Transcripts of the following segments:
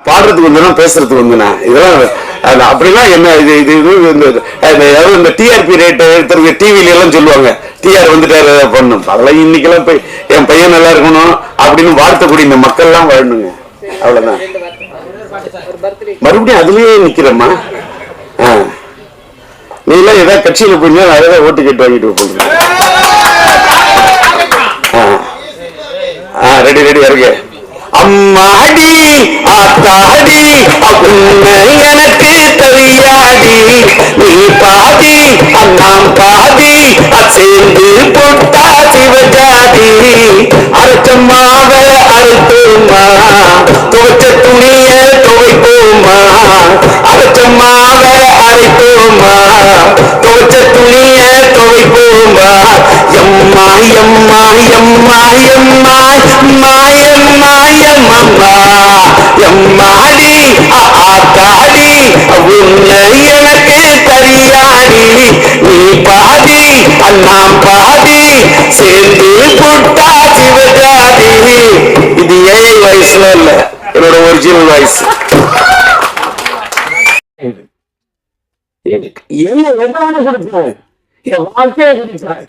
பாடுறதுக்கு வந்துனா பேசுறதுக்கு வந்துனா. இதெல்லாம் அப்படிலாம் என்ன இது இது இது இந்த அதாவது இந்த டிஆர்பி ரேட் எடுத்துறது டிவில எல்லாம் சொல்லுவாங்க. டிஆர் வந்துட்டாரு பண்ணும் அதெல்லாம் இன்னைக்கெல்லாம் போய் என் பையன் நல்லா இருக்கணும் அப்படின்னு வாழ்த்தக்கூடிய இந்த மக்கள்லாம் வாழணுங்க அவ்வளவுதான். மறுபடியும் அதுலயே நிக்கிறம்மா. ஆ. நீ எல்லாம் ஏதாவது கட்சியில போயிருந்தா நான் ஏதாவது ஓட்டு கேட்டு வாங்கிட்டு போங்க ஆ. ரெடி ரெடி இருக்கு அம்மாடி ஆத்தாடி உன்னை எனக்கு தெரியாடி. நீ பாதி அண்ணாம் பாதி அசேந்து போட்டா சிவஜாதி. அரைச்சம்மாவ அரைத்தோமா துவைச்ச துணிய துவைப்போமா அரைச்சம்மாவ அரைத்தோமா துவைச்ச துணிய துவைப்போமா எம்மா எம்மா எம்மா எம்மா மாயம்மா எம்மம்மா எம்மாடி ஆத்தாடி உன்னை எனக்கு தெரியாடி நீ பாதி அண்ணாம் பாதி சேர்ந்து புட்டா சிவஜாதி இது ஏழை வயசுல இல்ல என்னோட ஒரிஜினல் வயசு என்ன என் வாழ்க்கையை கொடுத்தாங்க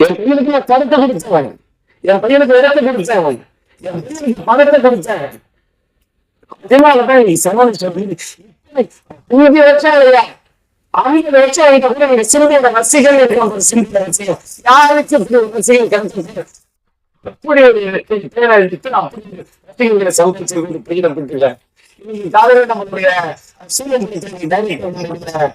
என் பையனுக்கு நான் படத்தை கொடுத்தேன். என் பையனுக்கு இடத்தை கொடுத்தேன். என் பையனுக்கு பணத்தை கொடுத்தேன். அதனாலதான் நீ சமாளி சொல்லி இங்க வச்சா இல்லையா அவங்க வச்சா அவங்க கூட நீங்க சிறுமியோட ரசிகர்கள் இருக்க சிறுமியோட ரசிகர் யாருக்கு ரசிகர் கிடைச்சது அப்படி ஒரு பேரை எடுத்து அப்படி ரசிகர்களை சந்திச்சு ஒரு இன்னைக்கு காலையில் நம்மளுடைய சூரியன் டைரக்டர்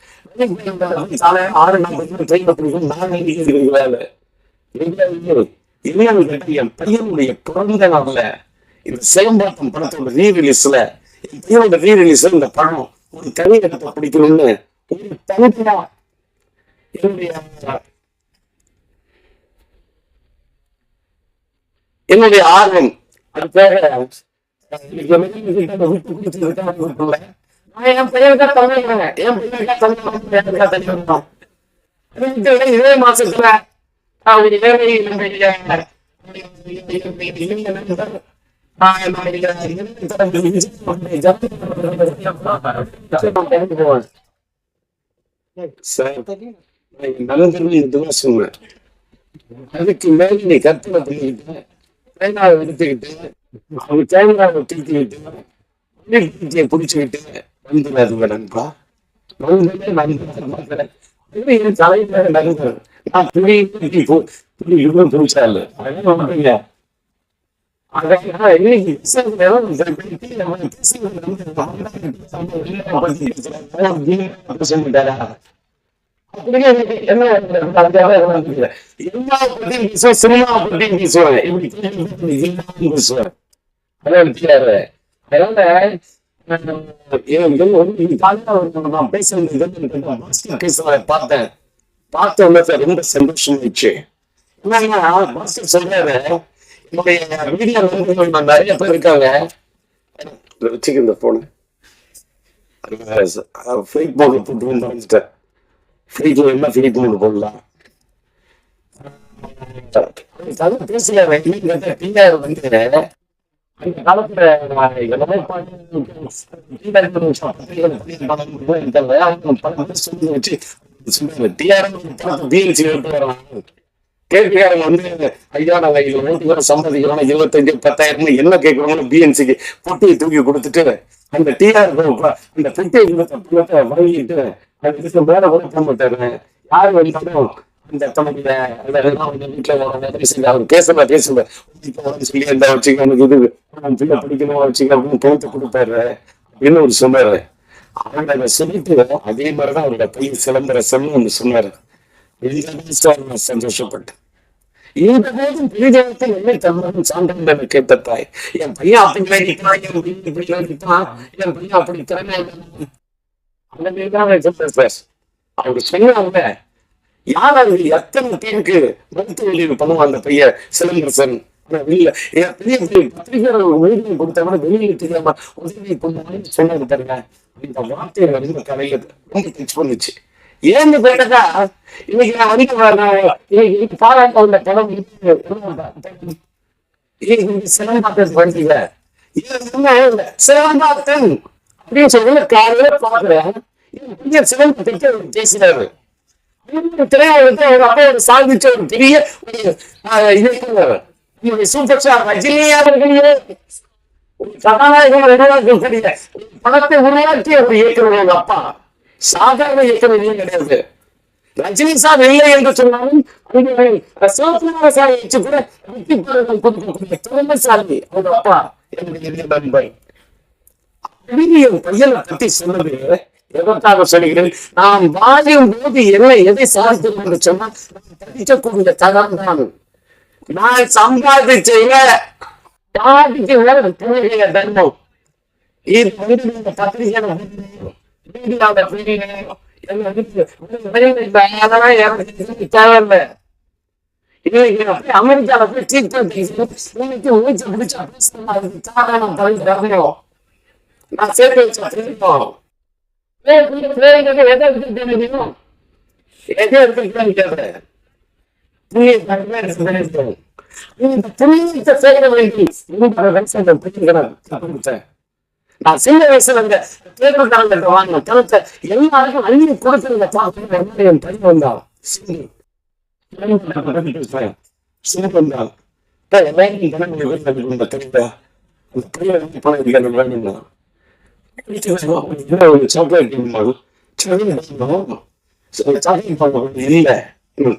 காலை ஆறு நாற்பது ட்ரெயின்ல பிடிக்கும் வேலை என் பையனுடைய பிறந்த நாள்ல இந்த சேம்பாக்கம் படத்தோட ரீ ரிலீஸ்ல என் பையனோட ரீ ரிலீஸ்ல இந்த படம் ஒரு தனி பிடிக்கணும்னு ஒரு என்னுடைய என்னுடைய ஆர்வம் அதுக்காக நான் என் பையனுக்கா தமிழ் என் பையனுக்கா தமிழ் எனக்கா இதே மாசத்துல அவர் இளமை இளமையில இதுதான் சொன்னேன் அதுக்கு மேல நீ கற்பனை பண்ணிக்கிட்டு பேனாவை எடுத்துக்கிட்டு அவங்க கேமராவை தூக்கிக்கிட்டு புடிச்சுக்கிட்டு வந்துடாது வேணாம்பா வந்து நண்பர் இது என் தலையில நண்பர் நான் துணி துணி துணி இவ்வளவு புதுசா இல்லை அதெல்லாம் வந்துங்க சினிமா பத்தி பேசுவேன் இப்படி அதனால நான் பேசுறது பார்த்தேன். பார்த்த உடனே ரொம்ப சந்தோஷம் ஆயிடுச்சு சொல்றாரு என்னுடைய வீடியோ நண்பர்கள் நிறைய பேர் இருக்காங்க. வச்சுக்க இந்த போன ஃபிளைட் மோடு போட்டு வந்துட்டேன் ஃபிளைட்ல என்ன போடலாம் பேசல வந்து இந்த காலத்துல எல்லாமே கேட்கிறாங்க வந்து ஐயா நாங்க ஓட்டுக்கிற சம்மதிக்கிறோம் இருபத்தஞ்சு பத்தாயிரம் என்ன கேட்கிறோம்னு பிஎன்சிக்கு பொட்டியை தூக்கி கொடுத்துட்டு அந்த டிஆர் அந்த பெட்டியை வாங்கிட்டு அதுக்கு மேல கூட போக மாட்டாரு யார் வந்தாலும் இந்த தனக்கு அந்த வீட்டுல ஒரு சொல்லி அவர் பேசல பேசல சொல்லி அந்த வச்சுக்க எனக்கு இது பிள்ளை வச்சுக்க அப்படின்னு அப்படின்னு ஒரு சொன்னாரு. அவங்க சொல்லிட்டு அதே மாதிரிதான் அவரோட பையன் சிலம்பரசன் ஒன்று சொன்னாரு. நான் சந்தோஷப்பட்டேன்? இந்த என்னை தன்னுடன் சான்றிதழ் கேட்ட தாய் என் பையன் அப்படி வேடிக்கிறான் என் பையன் இப்படி என் பையன் அப்படி திறமை அந்த மாரி தான் சார் அவங்க சொன்னாங்க யார் அது எத்தனை பேருக்கு மருத்துவ உதவி பண்ணுவான் அந்த பையன் சிலம்பரசன்? ஆனா இல்ல. பெரிய பெரிய பத்திரிகையாளர் உதவி கொடுத்தவன வெளியில தெரியாம உதவி பண்ணுவாங்கன்னு சொன்னது பாருங்க. இந்த வார்த்தையை வந்து கலையில ரொம்ப டச் பண்ணுச்சு ஏன்னு கேட்டதா இன்னைக்கு நான் வணிக இன்னைக்கு பாராட்ட உள்ள படம் சிலம்பாட்டம் படிக்கல சிலம்பாத்தன் அப்படின்னு சொல்லி காலையில பாக்குறேன். பெரிய சிலம்பத்தை பேசுறாரு திரையுலகத்தை ஒரு சாதிச்ச ஒரு பெரிய இது சூப்பர் ஸ்டார் ரஜினியா இருக்கிறீங்க ஒரு கதாநாயகன் படத்தை உருவாக்கிய ஒரு இயக்குனர் எங்க அப்பா சாதாரண இயக்குனர் கிடையாது ரஜினி சார் இல்லை என்று சொன்னாலும் சிவகுமார சாரை வச்சு கூட வெற்றி கொடுக்கக்கூடிய திறமைசாலி அவங்க அப்பா என்னுடைய நண்பன் பெரிய பையனை பத்தி சொன்னது எதற்காக சொல்கிறேன் நாம் வாழும் போது என்ன எதை சாதித்தோம் என்று சொன்னால் தடிக்கக்கூடிய தரம் தான். நான் சம்பாதிச்ச யாருக்கு வேற தேவைய தர்மம்? இது வந்து பத்திரிகையில மீடியாவில் தேவையில்லை. இன்னைக்கு அப்படியே அமெரிக்கால போய் ட்ரீட்மெண்ட் இன்னைக்கு மூச்சு பிடிச்ச காரணம் நான் சேர்த்து வச்ச தெரியும் நான் சின்ன வயசுல இந்த தேர்தல் வாங்கின பணத்தை எல்லாருக்கும் அள்ளி கொடுத்துருந்த பார்த்து என்னுடைய என் பையன் வந்தான் சிந்து சிந்து வந்தான் எல்லாரும் பணம் வீட்டில் தெரியுதா அந்த பையன் வந்து பணம் இருக்காது வேணும்னா சாக்லேட் சாக்லேட் பண்ணுவோம் இல்லை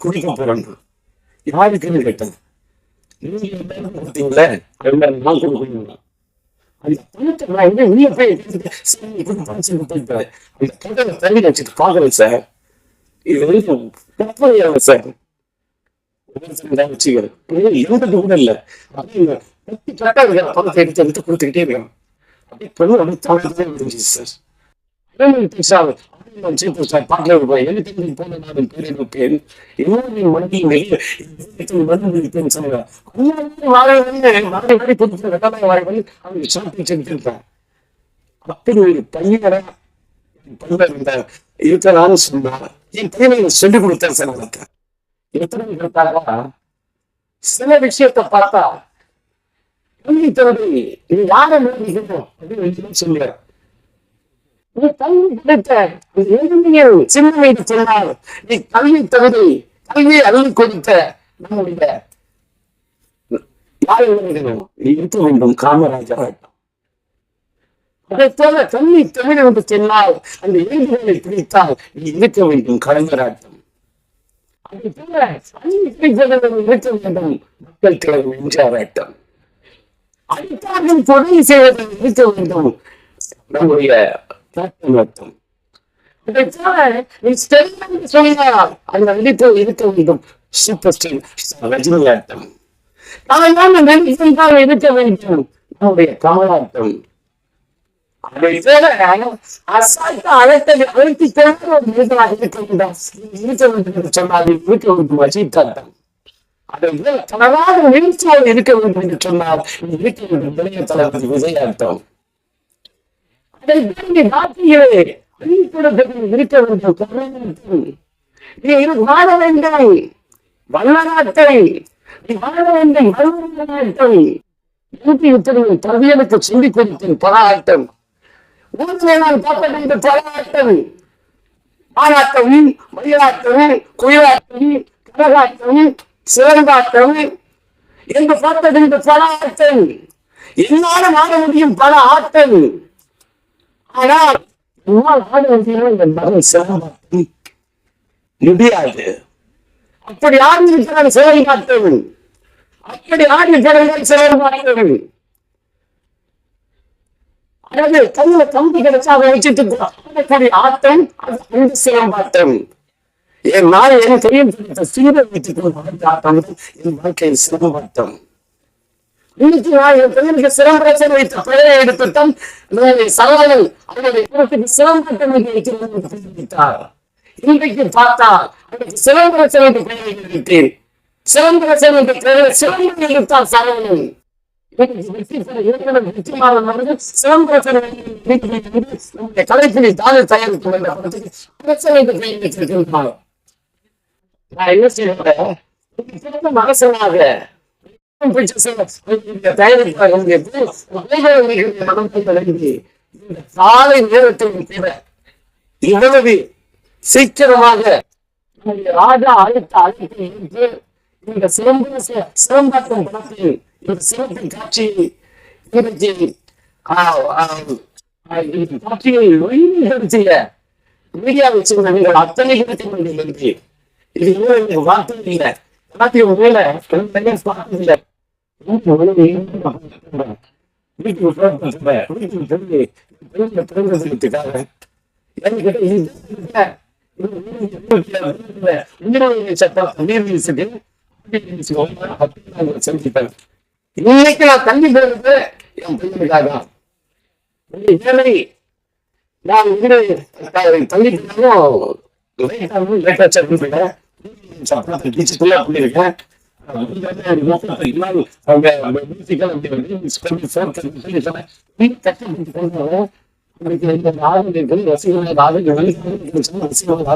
குடிக்க போறேன் யாருக்குன்னு கேட்டேன் நீங்க எல்லாரும் நான் கொடுக்கணும் அந்த பணத்தை நான் எங்க வெளியே போய் அந்த கடலை வச்சுட்டு பார்க்கறேன் சார் இது வரைக்கும் சார் வச்சுக்கிறேன். கூட இல்லை பத்து இருக்கிற பணத்தை எடுத்து எடுத்து கொடுத்துக்கிட்டே இருக்கேன் அப்படி ஒரு பையனை இருக்கிறான்னு சொன்னா என் பையனை சொல்லிக் கொடுத்தேன் சார் எனக்கு எத்தனை சில விஷயத்தை பார்த்தா கல்வி தகுதி இது யாரை அப்படின்னு நீ கல்வி கிடைத்த சின்ன வயது நீ கல்வி தகுதி கல்வி அள்ளி கொடுத்த நம்முடைய நீ இருக்க வேண்டும் காமராஜர் அதை போல கல்வி தமிழ் என்று சொன்னால் அந்த எழுதுகளை பிடித்தால் நீ இருக்க வேண்டும் கலைஞராட்டம் அதை போல கல்வி பிடித்தவர்கள் இருக்க வேண்டும் மக்கள் தலைவர் எம்ஜிஆராட்டம் அடித்தார்கள் கொலை செய்வதை இருக்க வேண்டும். நம்முடைய தாக்கம் அந்த விழிப்பு இருக்க வேண்டும். சூப்பர் ஸ்டார் ரஜினியாட்டம் தலைமையான நடிகர்களாக இருக்க வேண்டும். நம்முடைய கமலாட்டம் அதை அழைத்து இருக்க வேண்டும்? சொன்னால் இருக்க வேண்டும் அஜித்தாட்டம் அதை போல தனதாக வீழ்ச்சியோடு இருக்க வேண்டும் என்று சொன்னால் நீ இருக்க இளைய தளபதி விஜயாட்டம் அதை விரும்பி நாட்டிலே அழிப்படுத்தல் இருக்க வேண்டும் கருணாநிதி. நீ இரு வாழ வேண்டும் வல்லநாட்டை நீ வாழ வேண்டும் வல்லநாட்டை எழுதி விட்டது தவியலுக்கு சொல்லிக் கொடுத்தேன் பல ஆட்டம் ஊரிலே நான் பார்க்க என்று பல ஆட்டம் ஆனாட்டம் மயிலாட்டம் குயிலாட்டம் கரகாட்டம் என்று பார்த்தது இந்த பல ஆட்டம் என்னாலும் ஆட முடியும் பல ஆட்டம் ஆனால் உன்னால் ஆட முடியும் இந்த மகன் சிறந்தாட்டம் முடியாது. அப்படி ஆரம்பிக்கிறான் சிறந்தாட்டம் அப்படி ஆடி பிறந்தால் சிறந்தாட்டம் அதாவது கையில கம்பி கிடைச்சா அதை வச்சுட்டு ஆடக்கூடிய ஆட்டம் அது அந்த சிலம்பாட்டம் என் நாய் என் கையில் சீரை வைத்துக் கொண்டு என் வாழ்க்கையை சிரமப்பட்டோம் இன்னைக்கு நான் என் பையனுக்கு சிரமரசன் வைத்த பெயரை எடுத்துத்தான் சரவணன் அவருடைய குலத்துக்கு சிரமப்பட்டம் என்று வைத்திருந்தார் இன்றைக்கு பார்த்தால் அவருக்கு சிலம்பரசன் என்று பெயரை எடுத்தேன் சிலம்பரசன் என்று பெயரை சிலம்பரம் எடுத்தார் சரவணன் கலைப்பினை தாழ தயாரித்து நான் என்ன செய்யறேன் அரசனாக காலை நேரத்தில் கூட இவ்வளவு சீக்கிரமாக ராஜா அழைத்த அழைப்பு ஏற்று இந்த சிறந்த சிலம்பாட்டம் படத்தில் இந்த சிறப்பு காட்சியை இன்றைக்கு ஆஹ், காட்சியை ஒளிநிகழ்ச்சிய மீடியாவை சேர்ந்த நீங்கள் அத்தனை பேருக்கு நன்றி இது இன்னும் எனக்கு வார்த்தை இல்லை காட்சி மேல பார்த்ததில்லை வீட்டு உணவு வீட்டுக்கு போகிறேன் வீட்டுக்கு சொல்லி வீட்டில் பிறந்ததுக்காக என்கிட்ட இது இல்லை. இது இல்லை. உயிரிழந்த சட்டம் நீர் வீசுது சந்திப்பேன் அவங்க நான் தள்ளி போறது என் பையனுக்காக தான். இந்த ஏழை நான் இங்கே தள்ளி போனாலும்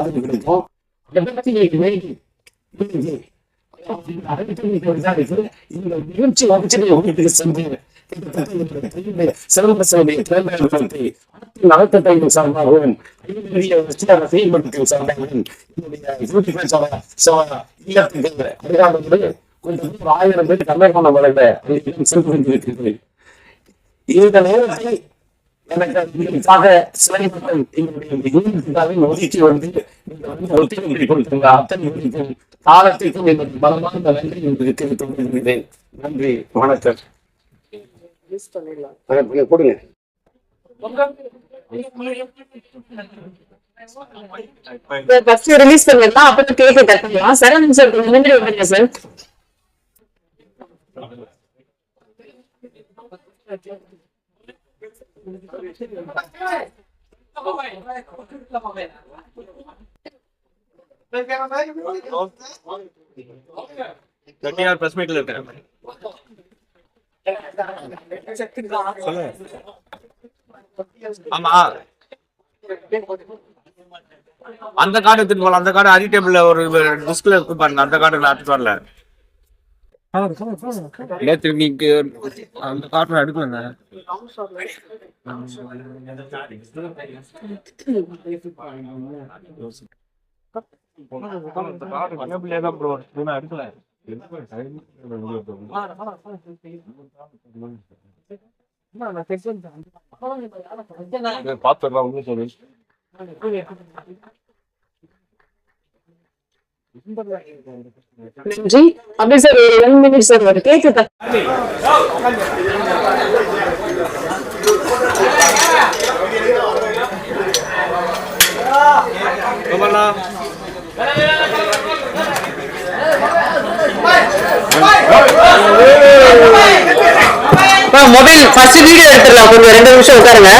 லேட்டா சந்திப்பேன் டீச்சர்ல பண்ணியிருக்கேன் இந்த நிகழ்ச்சி வச்சு உங்களுக்கு சென்று சிறந்த சிலம்பரசனுடைய பிறந்தத்தை நலத்தத்தை சார்பாகவும் செயல்படுத்தும் சார்பாகவும் என்னுடைய யூடியூப் சேனல் கொஞ்சம் பேர் ஆயிரம் பேர் கண்ணகான வளைந்த சென்று கொண்டிருக்கிறது இந்த நேரத்தை எனக்கு சிலைப்பட்டம் எங்களுடைய ஒதுக்கி வந்து நீங்க வந்து ஒத்துழைப்பு கொடுத்துருங்க அத்தனை பேருக்கும் காலத்திற்கும் எனக்கு பலமான நன்றி உங்களுக்கு தெரிவித்துக் கொள்கிறேன் நன்றி வணக்கம் வணக்கம், கொடுங்க ஃபர்ஸ்ட் ரிலீஸ் பண்ணிடலாம் அப்புறம் கேக் கட் பண்ணலாம் சரவணன் சார் கொஞ்சம் நின்று வந்துருங்க சார். கட்டியார் பிரஸ் மீட்ல இருக்கேன் சொல்லு ஆமா. அந்த கார்டு எடுத்துட்டு போகலாம் அந்த கார்டு அரி டேபிள்ல ஒரு டிஸ்க்ல இருக்கு பாருங்க. அந்த கார்டு நான் எடுத்துட்டு வரல. நேற்று நீங்க அந்த கார்டு எடுக்கலங்க எடுக்கல பாத்துடலாம் ஒன்றும் சொல்லு நன்றி. அப்படியே சார் ஒரு ஒன் மினிட் சார் ஒரு மொபைல் ஃபர்ஸ்ட் வீடியோ எடுத்துடலாம். கொஞ்சம் ரெண்டு நிமிஷம் உட்காருங்க.